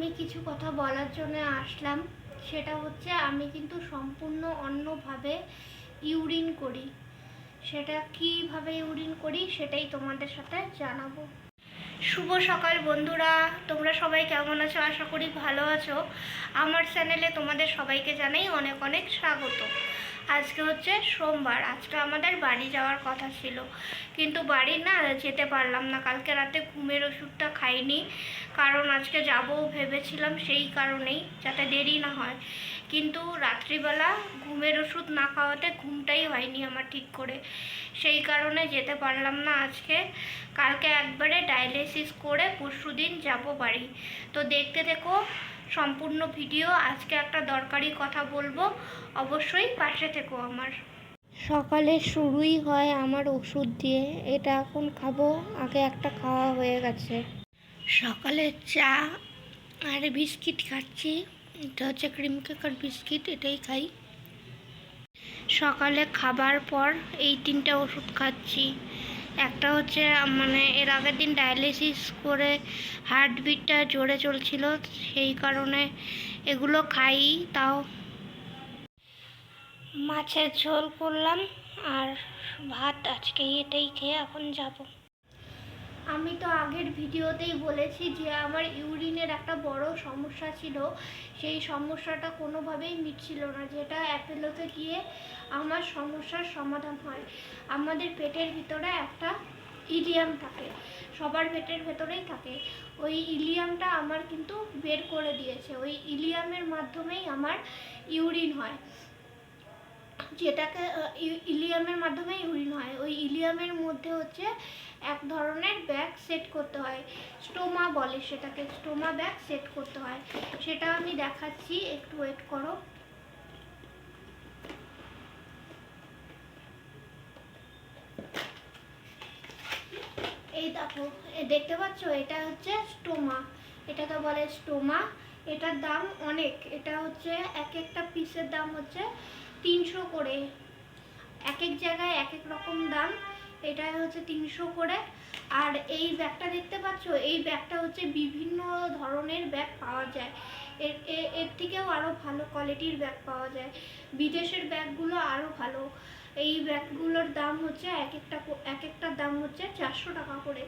আমি কিছু কথা বলার জন্য আসলাম। সেটা হচ্ছে আমি কিন্তু সম্পূর্ণ অন্যভাবে ইউরিন করি। সেটা কীভাবে ইউরিন করি সেটাই তোমাদের সাথে জানাব। শুভ সকাল বন্ধুরা, তোমরা সবাই কেমন আছো? আশা করি ভালো আছো। আমার চ্যানেলে তোমাদের সবাইকে জানাই অনেক অনেক স্বাগত। আজকে হচ্ছে সোমবার, আজকে আমাদের বাড়ি যাওয়ার কথা ছিল। কিন্তু বাড়ি না যেতে পারলাম না, কালকে রাতে ঘুমের ওষুধটা খাইনি। কারণ আজকে যাব ভেবেছিলাম সেই কারণেই, যাতে দেরি না হয়। কিন্তু রাত্রিবেলা ঘুমের ওষুধ না খাওয়াতে ঘুমটাই হয়নি আমার ঠিক করে। সেই কারণে যেতে পারলাম না আজকে। কালকে একবারে ডায়ালিসিস করে পরশু দিন যাব বাড়ি। তো দেখতে দেখো সম্পূর্ণ ভিডিও আজকে একটা দরকারি কথা বলব। অবশ্যই পাশে থেকো আমার। সকালে শুরুই হয় আমার ওষুধ দিয়ে। এটা এখন খাব। আগে একটা খাওয়া হয়ে গেছে। সকালে চা আর বিস্কিট খাচ্ছি। এটা হচ্ছে ক্রিম কেকার বিস্কিট এটাই খাই। সকালে খাবার পর এই তিনটা ওষুধ খাচ্ছি। একটা হচ্ছে মানে এর আগের দিন ডায়ালিসিস করে হার্টবিটটা জোরে চলছিল, সেই কারণে এগুলো খাই, তাও মাছের ঝোল করলাম, আর ভাত আজকে এটাই খেয়ে এখন যাব। আমি তো আগের ভিডিওতেই বলেছি যে আমার ইউরিনের একটা বড় সমস্যা ছিল। সেই সমস্যাটা কোনোভাবেই মিটছিল না, যেটা অ্যাপেলোতে গিয়ে আমার সমস্যার সমাধান হয়। আমাদের পেটের ভিতরে একটা ইলিয়াম থাকে, সবার পেটের ভেতরেই থাকে। ওই ইলিয়ামটা আমার কিন্তু বের করে দিয়েছে, ওই ইলিয়ামের মাধ্যমেই আমার ইউরিন হয়। যেটাকে ইলিয়ামের মাধ্যমে ইউরিন হয়। ওই ইলিয়ামের মধ্যে হচ্ছে এক ধরনের ব্যাগ সেট করতে হয়। স্টোমা বলে সেটাকে, স্টোমা ব্যাগ সেট করতে হয়। সেটা আমি দেখাচ্ছি, একটু ওয়েট করো। এই দেখো দেখতে পাচ্ছ? এটা হচ্ছে স্টোমা। এটাকে বলে স্টোমা। এটার দাম অনেক। এটা হচ্ছে এক একটা পিসের দাম হচ্ছে তিনশো করে। এক এক জায়গায় এক এক রকম দাম। এটা হচ্ছে তিনশো করে। আর এই ব্যাগটা দেখতে পাচ্ছ? এই ব্যাগটা হচ্ছে বিভিন্ন ধরনের ব্যাগ পাওয়া যায়। এর এর থেকেও আরও ভালো কোয়ালিটির ব্যাগ পাওয়া যায়। বিদেশের ব্যাগগুলো আরও ভালো। এই ব্যাগগুলোর দাম হচ্ছে এক একটা এক একটার দাম হচ্ছে চারশো টাকা করে।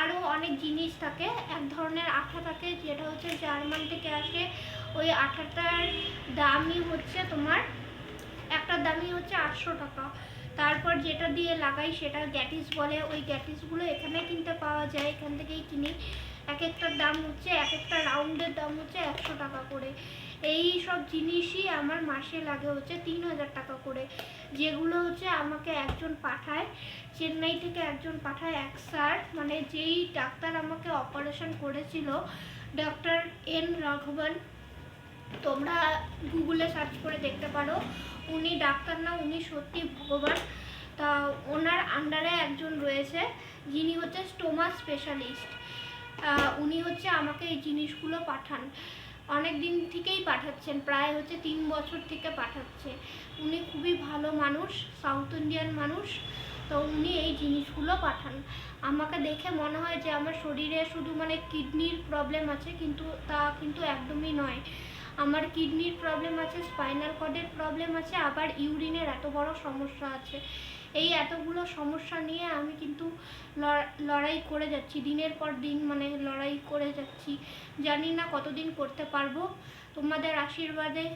আরও অনেক জিনিস থাকে। এক ধরনের আঠা থাকে, যেটা হচ্ছে জার্মান থেকে আসে ওই আঠাটার দামই হচ্ছে তোমার একটার দামই হচ্ছে আটশো টাকা। তারপর যেটা দিয়ে লাগাই সেটা গ্যাটিস বলে। ওই গ্যাটিসগুলো এখানে কিনতে পাওয়া যায়, এখান থেকেই কিনি। এক একটার দাম হচ্ছে এক একটা রাউন্ডের দাম হচ্ছে একশো টাকা করে। এই সব জিনিসই আমার মাসে লাগে হচ্ছে তিন হাজার টাকা করে। যেগুলো হচ্ছে আমাকে একজন পাঠায়, চেন্নাই থেকে একজন পাঠায় এক স্যার। মানে যেই ডাক্তার আমাকে অপারেশন করেছিল ডক্টর এন রাঘবন তোমরা গুগলে সার্চ করে দেখতে পারো। উনি ডাক্তার না, উনি সত্যি ভগবান। তা ওনার আন্ডারে একজন রয়েছে, যিনি হচ্ছে স্টোমা স্পেশালিস্ট উনি হচ্ছে আমাকে এই জিনিসগুলো পাঠান। অনেক দিন থেকেই পাঠাচ্ছেন, প্রায় হচ্ছে তিন বছর থেকে পাঠাচ্ছে। উনি খুবই ভালো মানুষ সাউথ ইন্ডিয়ান মানুষ। তো উনি এই জিনিসগুলো পাঠান। আমাকে দেখে মনে হয় যে আমার শরীরে শুধু মানে কিডনির প্রবলেম আছে, কিন্তু তা কিন্তু একদমই নয়। আমার কিডনির প্রবলেম আছে স্পাইনাল কর্ডের প্রবলেম আছে, আবার ইউরিনের এত বড় সমস্যা আছে। এই এতগুলো সমস্যা নিয়ে আমি কিন্তু লড়- লড়াই করে যাচ্ছি, দিনের পর দিন মানে লড়াই করে যাচ্ছি। জানি না কতদিন করতে পারব, তোমাদের আশীর্বাদে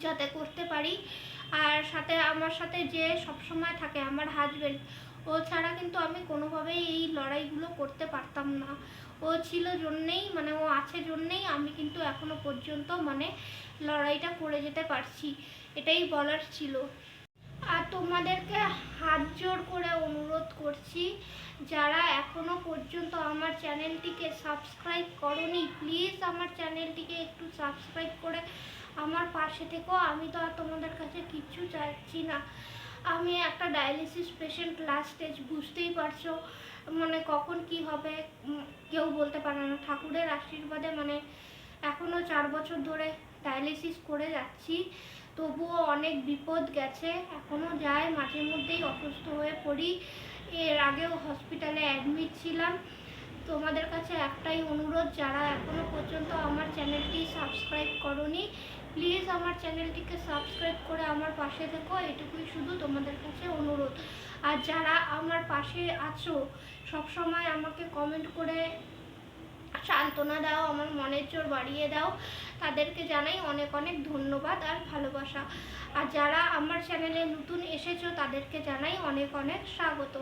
যাতে করতে পারি। আর সাথে, আমার সাথে যে সবসময় থাকে, আমার হাজবেন্ড ও ছাড়া কিন্তু আমি কোনোভাবেই এই লড়াইগুলো করতে পারতাম না। ও ছিল জন্যেই মানে ও আছে জন্যেই আমি কিন্তু এখনও পর্যন্ত মানে লড়াইটা করে যেতে পারছি, এটাই বলার ছিল। আর তোমাদেরকে হাত জোর করে অনুরোধ করছি, যারা এখনও পর্যন্ত আমার চ্যানেলটিকে সাবস্ক্রাইব করনি, প্লিজ আমার চ্যানেলটিকে একটু সাবস্ক্রাইব করে আমার পাশে থেকো। আমি তো আর তোমাদের কাছে কিচ্ছু চাইছি না। আমি একটা ডায়ালিসিস পেশেন্ট লাস্ট স্টেজ বুঝতেই পারছ মানে কখন কি হবে কেউ বলতে পারে না। ঠাকুরের আশীর্বাদে মানে এখনও চার বছর ধরে ডায়ালিসিস করে যাচ্ছি, তবুও অনেক বিপদ গেছে এখনও যায় মাঝে মধ্যেই অসুস্থ হয়ে পড়ি। এর আগেও হসপিটালে অ্যাডমিট ছিলাম। তোমাদের কাছে একটাই অনুরোধ, যারা এখনও পর্যন্ত আমার চ্যানেলটি সাবস্ক্রাইব করনি, প্লিজ আমার চ্যানেলটিকে সাবস্ক্রাইব করে আমার পাশে থেকো, এটুকুই শুধু তোমাদের কাছে অনুরোধ। আর যারা আমার পাশে আছো, সবসময় আমাকে কমেন্ট করে সান্ত্বনা দাও, আমার মনের জোর বাড়িয়ে দাও। তাদেরকে জানাই অনেক অনেক ধন্যবাদ আর ভালোবাসা। আর যারা আমার চ্যানেলে নতুন এসেছ, তাদেরকে জানাই অনেক অনেক স্বাগত।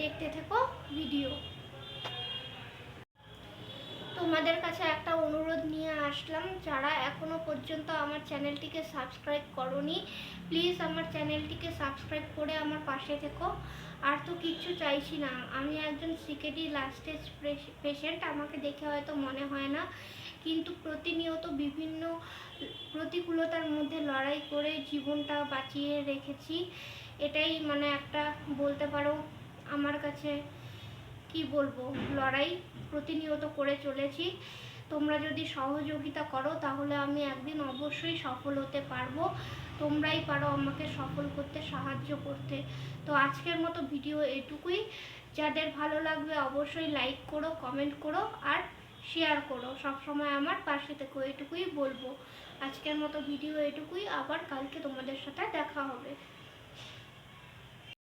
দেখতে থেকো, ভিডিও। তোমাদের কাছে একটা অনুরোধ নিয়ে আসলাম, যারা এখনও পর্যন্ত আমার চ্যানেলটিকে সাবস্ক্রাইব করনি প্লিজ আমার চ্যানেলটিকে সাবস্ক্রাইব করে আমার পাশে থেকো। আর তো কিচ্ছু চাইছি না, আমি একজন সিকেডি লাস্ট স্টেজ পেশেন্ট আমাকে দেখে হয়তো মনে হয় না। কিন্তু প্রতিনিয়ত বিভিন্ন প্রতিকূলতার মধ্যে লড়াই করে জীবনটা বাঁচিয়ে রেখেছি, এটাই মানে একটা বলতে পারো আমার কাছে কি বলব, লড়াই প্রতিনিয়ত করে চলেছি। তোমরা যদি সহযোগিতা করো, তাহলে আমি একদিন অবশ্যই সফল হতে পারব। তোমরাই পারো আমাকে সফল করতে, সাহায্য করতে। তো আজকের মতো ভিডিও এটুকুই। যাদের ভালো লাগবে অবশ্যই লাইক করো কমেন্ট করো আর শেয়ার করো। সবসময় আমার পাশে থেকো, এটুকুই বলব। আজকের মতো ভিডিও এটুকুই। আবার কালকে তোমাদের সাথে দেখা হবে।